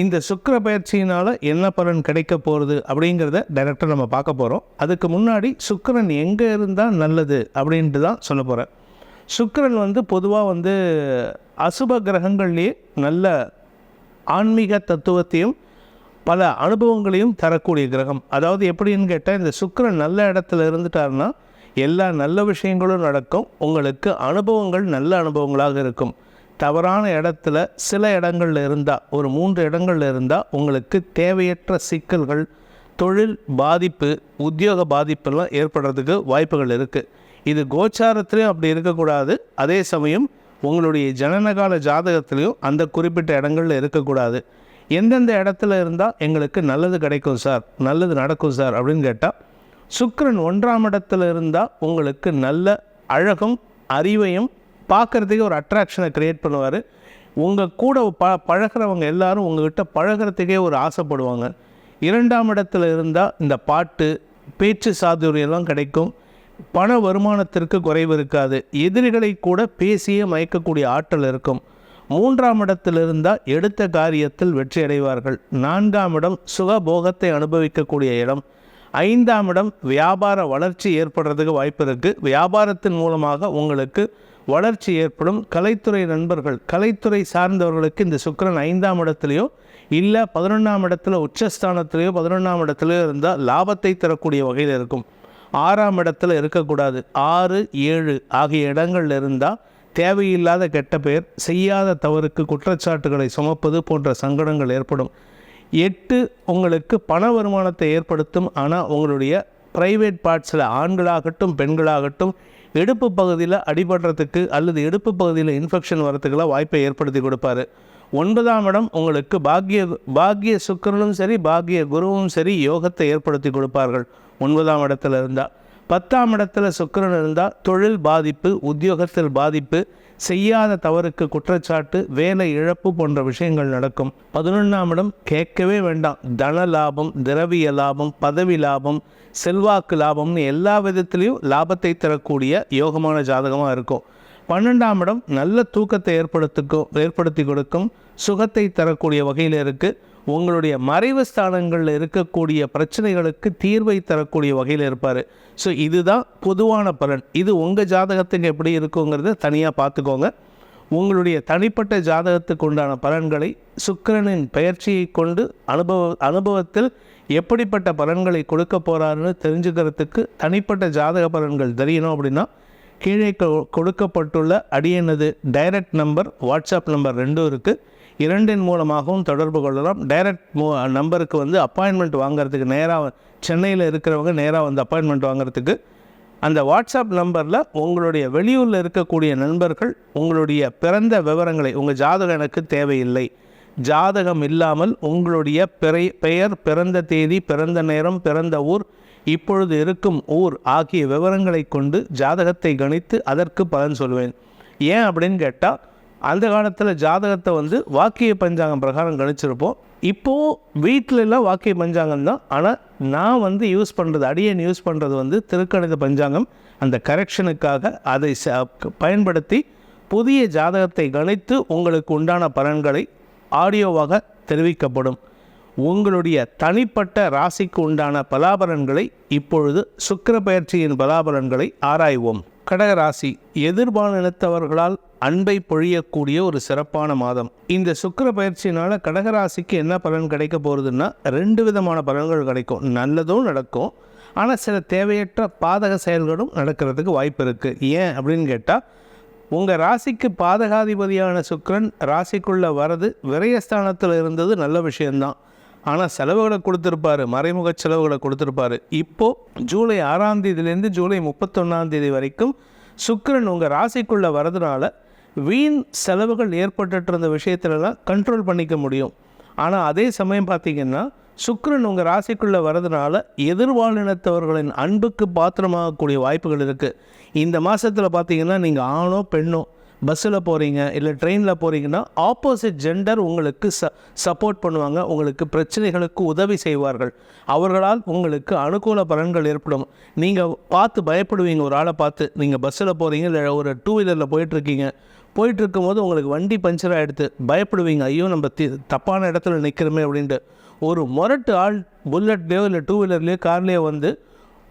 இந்த சுக்கிர பயிற்சியினால் என்ன பலன் கிடைக்க போகிறது அப்படிங்கிறத டைரக்டாக நம்ம பார்க்க போகிறோம் அதுக்கு முன்னாடி சுக்கரன் எங்கே இருந்தால் நல்லது அப்படின்ட்டு தான் சொல்ல போகிறேன் சுக்கரன் வந்து பொதுவாக வந்து அசுப கிரகங்கள்லேயே நல்ல ஆன்மீக தத்துவத்தையும் பல அனுபவங்களையும் தரக்கூடிய கிரகம். அதாவது எப்படின்னு கேட்டால் இந்த சுக்கரன் நல்ல இடத்துல இருந்துட்டாருன்னா எல்லா நல்ல விஷயங்களும் நடக்கும். உங்களுக்கு அனுபவங்கள் நல்ல அனுபவங்களாக இருக்கும். தவறான இடத்துல சில இடங்கள்ல இருந்தால் ஒரு மூன்று இடங்கள்ல இருந்தால் உங்களுக்கு தேவையற்ற சிக்கல்கள் தொழில் பாதிப்பு உத்தியோக பாதிப்பெல்லாம் ஏற்படுறதுக்கு வாய்ப்புகள் இருக்குது இது கோச்சாரத்துலேயும் அப்படி இருக்கக்கூடாது. அதே சமயம் உங்களுடைய ஜனனகால ஜாதகத்துலேயும் அந்த குறிப்பிட்ட இடங்கள்ல இருக்கக்கூடாது. எந்தெந்த இடத்துல இருந்தால் எங்களுக்கு நல்லது கிடைக்கும் சார் நல்லது நடக்கும் சார் அப்படின்னு கேட்டால் சுக்கரன் ஒன்றாம் இடத்துல இருந்தால் உங்களுக்கு நல்ல அழகும் அறிவையும் பார்க்குறதுக்கே ஒரு அட்ராக்ஷனை க்ரியேட் பண்ணுவார். உங்கள் கூட ப பழகிறவங்க எல்லாரும் உங்கள்கிட்ட பழகிறதுக்கே ஒரு ஆசைப்படுவாங்க. இரண்டாம் இடத்துல இருந்தால் இந்த பாட்டு பேச்சு சாதுரியெல்லாம் கிடைக்கும். பண வருமானத்திற்கு குறைவு இருக்காது. எதிரிகளை கூட பேசியே மயக்கக்கூடிய ஆற்றல் இருக்கும். மூன்றாம் இடத்தில் இருந்தால் எடுத்த காரியத்தில் வெற்றி அடைவார்கள். நான்காம் இடம் சுகபோகத்தை அனுபவிக்கக்கூடிய இடம். ஐந்தாம் இடம் வியாபார வளர்ச்சி ஏற்படுறதுக்கு வாய்ப்பு இருக்குது வியாபாரத்தின் மூலமாக உங்களுக்கு வளர்ச்சி ஏற்படும். கலைத்துறை நண்பர்கள் கலைத்துறை சார்ந்தவர்களுக்கு இந்த சுக்கிரன் ஐந்தாம் இடத்துலையோ இல்லை பதினொன்றாம் இடத்துல உச்சஸ்தானத்திலேயோ பதினொன்றாம் இடத்துலையோ இருந்தால் லாபத்தை தரக்கூடிய வகையில் இருக்கும். ஆறாம் இடத்துல இருக்கக்கூடாது. ஆறு ஏழு ஆகிய இடங்கள்ல இருந்தால் தேவையில்லாத கெட்ட பெயர் செய்யாத தவறுக்கு குற்றச்சாட்டுகளை சுமப்பது போன்ற சங்கடங்கள் ஏற்படும். எட்டு உங்களுக்கு பண வருமானத்தை ஏற்படுத்தும். ஆனால் உங்களுடைய ப்ரைவேட் பார்ட்ஸில் ஆண்களாகட்டும் பெண்களாகட்டும் இடுப்பு பகுதியில் அடிபடுறதுக்கு அல்லது இடுப்பு பகுதியில் இன்ஃபெக்ஷன் வரத்துக்கெல்லாம் வாய்ப்பை ஏற்படுத்தி கொடுப்பாரு. ஒன்பதாம் இடம் உங்களுக்கு பாக்கிய பாக்கிய சுக்கிரனும் சரி பாக்கிய குருவும் சரி யோகத்தை ஏற்படுத்தி கொடுப்பார்கள். ஒன்பதாம் இடத்துல இருந்தால் பத்தாம் இடத்துல சுக்கரன் இருந்தால் தொழில் பாதிப்பு உத்தியோகத்தில் பாதிப்பு செய்யாத தவறுக்கு குற்றச்சாட்டு வேலை இழப்பு போன்ற விஷயங்கள் நடக்கும். பதினொன்றாம் இடம் கேட்கவே வேண்டாம். தன லாபம் திரவிய லாபம் பதவி லாபம் செல்வாக்கு லாபம்னு எல்லா விதத்திலையும் லாபத்தை தரக்கூடிய யோகமான ஜாதகமாக இருக்கும். பன்னெண்டாம் இடம் நல்ல தூக்கத்தை ஏற்படுத்திக்கும் ஏற்படுத்தி கொடுக்கும். சுகத்தை தரக்கூடிய வகையில் இருக்குது உங்களுடைய மறைவு ஸ்தானங்களில் இருக்கக்கூடிய பிரச்சனைகளுக்கு தீர்வை தரக்கூடிய வகையில் இருப்பார். ஸோ இதுதான் பொதுவான பலன். இது உங்கள் ஜாதகத்துக்கு எப்படி இருக்குங்கிறத தனியாக பார்த்துக்கோங்க உங்களுடைய தனிப்பட்ட ஜாதகத்துக்கு உண்டான பலன்களை சுக்கிரனின் பெயர்ச்சியை கொண்டு அனுபவ அனுபவத்தில் எப்படிப்பட்ட பலன்களை கொடுக்க போகிறாருன்னு தெரிஞ்சுக்கிறதுக்கு தனிப்பட்ட ஜாதக பலன்கள் தெரியணும் அப்படின்னா கீழே கொ- கொடுக்கப்பட்டுள்ள அடியனது டைரக்ட் நம்பர் வாட்ஸ்அப் நம்பர் ரெண்டும் இருக்குது இரண்டின் மூலமாகவும் தொடர்பு கொள்ளலாம். டைரக்ட் மூ நம்பருக்கு வந்து அப்பாயின்மெண்ட் வாங்குறதுக்கு நேராக சென்னையில் இருக்கிறவங்க நேராக வந்து அப்பாயின்மெண்ட் வாங்குறதுக்கு அந்த வாட்ஸ்அப் நம்பரில் உங்களுடைய வெளியூரில் இருக்கக்கூடிய நண்பர்கள் உங்களுடைய பிறந்த விவரங்களை உங்கள் ஜாதகம் எனக்கு தேவையில்லை. ஜாதகம் இல்லாமல் உங்களுடைய பிறை பெயர் பிறந்த தேதி பிறந்த நேரம் பிறந்த ஊர் இப்பொழுது இருக்கும் ஊர் ஆகிய விவரங்களை கொண்டு ஜாதகத்தை கணித்து அதற்கு பலன் சொல்வேன். ஏன் அப்படின்னு கேட்டால் அந்த காலத்தில் ஜாதகத்தை வந்து வாக்கிய பஞ்சாங்கம் பிரகாரம் கணிச்சிருப்போம். இப்போது வீட்டிலலாம் வாக்கிய பஞ்சாங்கம் தான். ஆனால் நான் வந்து யூஸ் பண்ணுறது அடியன் யூஸ் பண்ணுறது வந்து திருக்கணித பஞ்சாங்கம். அந்த கரெக்ஷனுக்காக அதை ச- பயன்படுத்தி புதிய ஜாதகத்தை கணித்து உங்களுக்கு உண்டான பலன்களை ஆடியோவாக தெரிவிக்கப்படும். உங்களுடைய தனிப்பட்ட ராசிக்கு உண்டான பலாபலன்களை இப்பொழுது சுக்கர பயிற்சியின் பலாபலன்களை ஆராய்வோம். கடக ராசி அன்பை பொழியக்கூடிய ஒரு சிறப்பான மாதம். இந்த சுக்கர பயிற்சியினால கடகராசிக்கு என்ன பலன் கிடைக்க போகிறதுன்னா ரெண்டு விதமான பலன்கள் கிடைக்கும். நல்லதும் நடக்கும். ஆனால் சில தேவையற்ற பாதக செயல்களும் நடக்கிறதுக்கு வாய்ப்பு இருக்குது ஏன் அப்படின்னு கேட்டால் உங்கள் ராசிக்கு பாதகாதிபதியான சுக்கரன் ராசிக்குள்ளே வரது விரயஸ்தானத்தில் இருந்தது நல்ல விஷயம்தான். ஆனால் செலவுகளை கொடுத்துருப்பாரு மறைமுக செலவுகளை கொடுத்துருப்பாரு. இப்போது ஜூலை ஆறாம் தேதியிலேருந்து ஜூலை முப்பத்தொன்னாம் தேதி வரைக்கும் சுக்கிரன் உங்கள் ராசிக்குள்ளே வரதுனால வீண் செலவுகள் ஏற்பட்டுட்டு இருந்த விஷயத்துலலாம் கண்ட்ரோல் பண்ணிக்க முடியும். ஆனால் அதே சமயம் பார்த்தீங்கன்னா சுக்கரன் உங்கள் ராசிக்குள்ளே வரதுனால எதிர்வாழினத்தவர்களின் அன்புக்கு பாத்திரமாகக்கூடிய வாய்ப்புகள் இருக்குது இந்த மாதத்தில் பார்த்தீங்கன்னா நீங்கள் ஆணோ பெண்ணோ பஸ்ஸில் போகிறீங்க இல்லை ட்ரெயினில் போகிறீங்கன்னா ஆப்போசிட் ஜெண்டர் உங்களுக்கு ச சப்போர்ட் பண்ணுவாங்க உங்களுக்கு பிரச்சனைகளுக்கு உதவி செய்வார்கள். அவர்களால் உங்களுக்கு அனுகூல பலன்கள் ஏற்படும். நீங்கள் பார்த்து பயப்படுவீங்க ஒரு ஆளை பார்த்து நீங்கள் பஸ்ஸில் போகிறீங்க இல்லை ஒரு டூ வீலரில் போயிட்டுருக்கீங்க. போயிட்டு இருக்கும்போது உங்களுக்கு வண்டி பஞ்சர் ஆகிடுது பயப்படுவீங்க ஐயோ நம்ம தி தப்பான இடத்துல நிற்கிறோமே அப்படின்ட்டு. ஒரு முரட்டு ஆள் புல்லட்லேயோ இல்லை டூ வீலர்லேயோ கார்லேயோ வந்து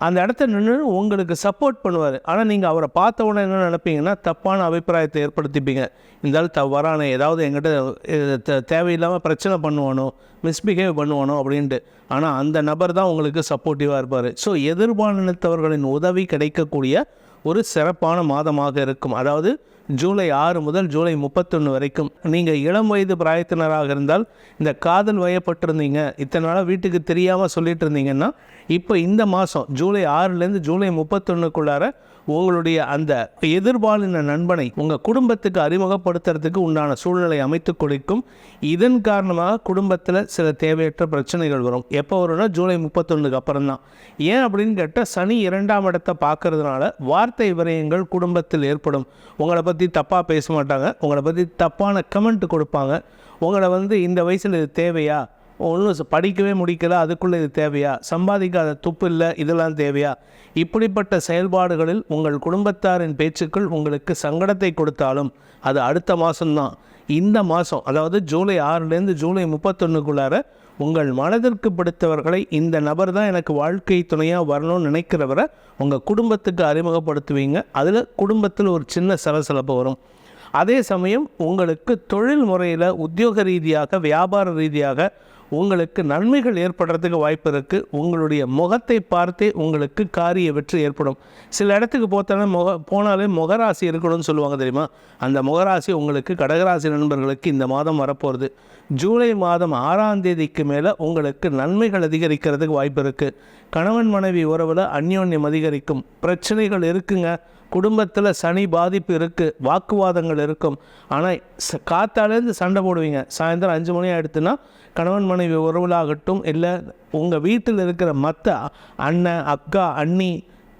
அந்த இடத்த நின்று உங்களுக்கு சப்போர்ட் பண்ணுவார். ஆனால் நீங்கள் அவரை பார்த்த உடனே என்ன நினைப்பீங்கன்னா தப்பான அபிப்பிராயத்தை ஏற்படுத்திப்பீங்க. இந்த ஆள் தவறான ஏதாவது எங்கிட்ட தேவையில்லாமல் பிரச்சனை பண்ணுவானோ மிஸ்பிஹேவ் பண்ணுவானோ அப்படின்ட்டு. ஆனால் அந்த நபர் தான் உங்களுக்கு சப்போர்ட்டிவாக இருப்பார். ஸோ எதிர்பாலினத்தவர்களின் உதவி கிடைக்கக்கூடிய ஒரு சிறப்பான மாதமாக இருக்கும். அதாவது ஜூலை ஆறு முதல் ஜூலை முப்பத்தொன்று வரைக்கும். நீங்கள் இளம் வயது பிராயத்தினராக இருந்தால் இந்த காதல் வயப்பட்டிருந்தீங்க. இத்தனை நாளாக வீட்டுக்கு தெரியாமல் சொல்லிட்டு இருந்தீங்கன்னா இப்போ இந்த மாதம் ஜூலை ஆறுலேருந்து ஜூலை முப்பத்தொன்றுக்குள்ளார உங்களுடைய அந்த எதிர்பாலின நண்பனை உங்கள் குடும்பத்துக்கு அறிமுகப்படுத்துறதுக்கு உண்டான சூழ்நிலை அமைத்து கொடுக்கும். இதன் காரணமாக குடும்பத்தில் சில தேவையற்ற பிரச்சனைகள் வரும். எப்போ வரும்னா ஜூலை முப்பத்தொன்னுக்கு அப்புறம் தான் ஏன் அப்படின்னு கேட்டால் சனி இரண்டாம் இடத்தை பார்க்கறதுனால வார்த்தை விரயங்கள் குடும்பத்தில் ஏற்படும். உங்களை பற்றி தப்பாக பேச மாட்டாங்க. உங்களை பற்றி தப்பான கமெண்ட் கொடுப்பாங்க. உங்களை வந்து இந்த வயசில் இது தேவையா? ஒன்றும் படிக்கவே முடிக்கல அதுக்குள்ளே இது தேவையா? சம்பாதிக்காத துப்பு இல்லை இதெல்லாம் தேவையா? இப்படிப்பட்ட செயல்பாடுகளில் உங்கள் குடும்பத்தாரின் பேச்சுக்கள் உங்களுக்கு சங்கடத்தை கொடுத்தாலும் அது அடுத்த மாதம்தான் இந்த மாதம் அதாவது ஜூலை ஆறுலேருந்து ஜூலை முப்பத்தொன்னுக்குள்ளார உங்கள் மனதிற்கு பிடித்தவர்களை இந்த நபர் தான் எனக்கு வாழ்க்கை துணையாக வரணும்னு நினைக்கிறவரை உங்கள் குடும்பத்துக்கு அறிமுகப்படுத்துவீங்க. அதில் குடும்பத்தில் ஒரு சின்ன சலசலப்பு வரும். அதே சமயம் உங்களுக்கு தொழில் முறையில் உத்தியோக ரீதியாக வியாபார ரீதியாக உங்களுக்கு நன்மைகள் ஏற்படுறதுக்கு வாய்ப்பு இருக்குது உங்களுடைய முகத்தை பார்த்தே உங்களுக்கு காரிய வெற்றி ஏற்படும். சில இடத்துக்கு போத்தாலே முக போனாலே முகராசி இருக்கணும்னு சொல்லுவாங்க தெரியுமா? அந்த முகராசி உங்களுக்கு கடகராசி நண்பர்களுக்கு இந்த மாதம் வரப்போகிறது ஜூலை மாதம் ஆறாம் தேதிக்கு மேலே உங்களுக்கு நன்மைகள் அதிகரிக்கிறதுக்கு வாய்ப்பு இருக்குது கணவன் மனைவி உறவில் அந்யோன்யம் அதிகரிக்கும். பிரச்சனைகள் இருக்குங்க. குடும்பத்தில் சனி பாதிப்பு இருக்குது வாக்குவாதங்கள் இருக்கும். ஆனால் காத்தாலேருந்து சண்டை போடுவீங்க. சாயந்தரம் அஞ்சு மணி ஆகிடுத்துன்னா கணவன் மனைவி உறவுலாகட்டும் இல்லை உங்கள் வீட்டில் இருக்கிற மற்ற அண்ணன் அக்கா அண்ணி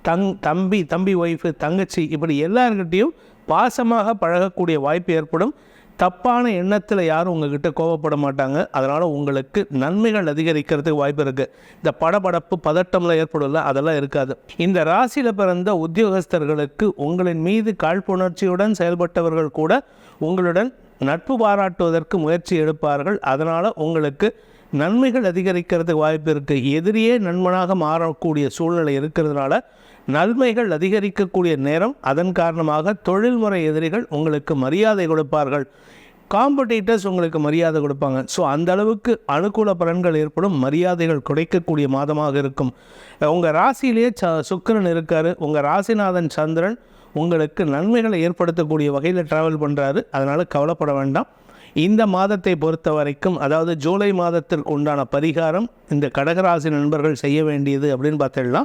தங் தம்பி தம்பி ஒய்ஃபு தங்கச்சி இப்படி எல்லார்கிட்டேயும் பாசமாக பழகக்கூடிய வாய்ப்பு ஏற்படும். தப்பான எண்ணத்தில் யாரும் உங்ககிட்ட கோவப்பட மாட்டாங்க. அதனால் உங்களுக்கு நன்மைகள் அதிகரிக்கிறதுக்கு வாய்ப்பு இருக்குது இந்த படபடப்பு பதட்டம்லாம் ஏற்படும்ல அதெல்லாம் இருக்காது. இந்த ராசியில் பிறந்த உத்தியோகஸ்தர்களுக்கு உங்களின் மீது காழ்ப்புணர்ச்சியுடன் செயல்பட்டவர்கள் கூட உங்களுடன் நட்பு பாராட்டுவதற்கு முயற்சி எடுப்பார்கள். அதனால் உங்களுக்கு நன்மைகள் அதிகரிக்கிறதுக்கு வாய்ப்பு இருக்குது எதிரியே நண்பனாக மாறக்கூடிய சூழ்நிலை இருக்கிறதுனால நன்மைகள் அதிகரிக்கக்கூடிய நேரம் அதன் காரணமாக தொழில்முறை எதிரிகள் உங்களுக்கு மரியாதை கொடுப்பார்கள். காம்படிட்டர்ஸ் உங்களுக்கு மரியாதை கொடுப்பாங்க. ஸோ அந்த அளவுக்கு அனுகூல பலன்கள் ஏற்படும். மரியாதைகள் குறைக்கக்கூடிய மாதமாக இருக்கும். உங்கள் ராசியிலேயே ச சுக்கிரன் இருக்கார். உங்கள் ராசிநாதன் சந்திரன் உங்களுக்கு நன்மைகளை ஏற்படுத்தக்கூடிய வகையில் ட்ராவல் பண்ணுறாரு அதனால் கவலைப்பட வேண்டாம். இந்த மாதத்தை பொறுத்த வரைக்கும் அதாவது ஜூலை மாதத்திற்கு உண்டான பரிகாரம் இந்த கடகராசி நண்பர்கள் செய்ய வேண்டியது அப்படின்னு பார்த்தீங்கன்னா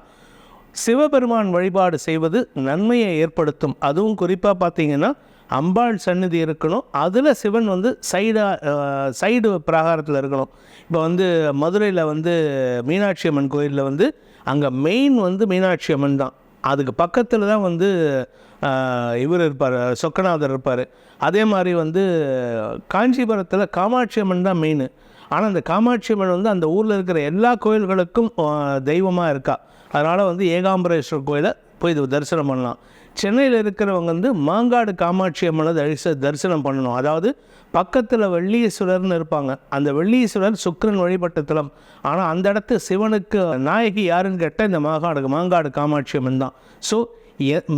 சிவபெருமான் வழிபாடு செய்வது நன்மையை ஏற்படுத்தும். அதுவும் குறிப்பாக பார்த்தீங்கன்னா அம்பாள் சந்நிதி இருக்கணும். அதில் சிவன் வந்து சைடாக சைடு பிரகாரத்தில் இருக்கணும். இப்போ வந்து மதுரையில் வந்து மீனாட்சி அம்மன் கோயிலில் வந்து அங்கே மெயின் வந்து மீனாட்சி அம்மன் தான். அதுக்கு பக்கத்தில் தான் வந்து இவர் இருப்பார் சொக்கநாதர் இருப்பார். அதே மாதிரி வந்து காஞ்சிபுரத்தில் காமாட்சி அம்மன் தான் மெயின் ஆனால் அந்த காமாட்சி அம்மன் வந்து அந்த ஊரில் இருக்கிற எல்லா கோயில்களுக்கும் தெய்வமாக இருக்கா. அதனால் வந்து ஏகாம்பரேஸ்வரர் கோயிலை போய் இது தரிசனம் பண்ணலாம். சென்னையில் இருக்கிறவங்க வந்து மாங்காடு காமாட்சி அம்மனை தரிச தரிசனம் பண்ணணும். அதாவது பக்கத்தில் வெள்ளீஸ்வரர்னு இருப்பாங்க. அந்த வெள்ளீஸ்வரர் சுக்கரன் வழிபட்ட தலம். ஆனால் அந்த இடத்து சிவனுக்கு நாயகி யாருன்னு கேட்டால் இந்த மாகாடு மாங்காடு காமாட்சி அம்மன் தான். ஸோ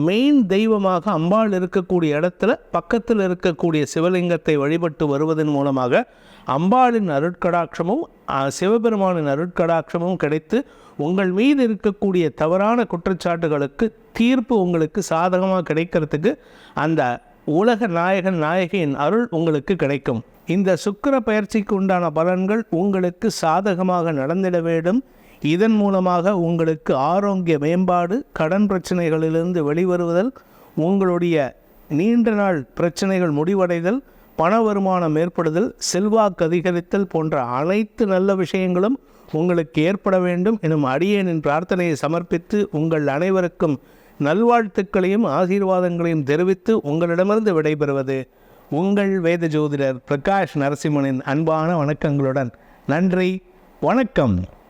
மெயின் தெய்வமாக அம்பாள் இருக்கக்கூடிய இடத்துல பக்கத்தில் இருக்கக்கூடிய சிவலிங்கத்தை வழிபட்டு வருவதன் மூலமாக அம்பாளின் அருட்கடாட்சமும் சிவபெருமானின் அருட்கடாட்சமும் கிடைத்து உங்கள் மீது இருக்கக்கூடிய தவறான குற்றச்சாட்டுகளுக்கு தீர்ப்பு உங்களுக்கு சாதகமாக கிடைக்கிறதுக்கு அந்த உலக நாயகன் நாயகியின் அருள் உங்களுக்கு கிடைக்கும். இந்த சுக்கிர பயிற்சிக்கு உண்டான பலன்கள் உங்களுக்கு சாதகமாக நடந்திட வேண்டும். இதன் மூலமாக உங்களுக்கு ஆரோக்கிய மேம்பாடு கடன் பிரச்சனைகளிலிருந்து வெளிவருவதல் உங்களுடைய நீண்ட நாள் பிரச்சனைகள் முடிவடைதல் பண வருமானம் ஏற்படுதல் செல்வாக்கு அதிகரித்தல் போன்ற அனைத்து நல்ல விஷயங்களும் உங்களுக்கு ஏற்பட வேண்டும் எனும் அடியேனின் பிரார்த்தனையை சமர்ப்பித்து உங்கள் அனைவருக்கும் நல்வாழ்த்துக்களையும் ஆசீர்வாதங்களையும் தெரிவித்து உங்களிடமிருந்து விடைபெறுவது உங்கள் வேத ஜோதிடர் பிரகாஷ் நரசிம்மனின் அன்பான வணக்கங்களுடன். நன்றி வணக்கம்.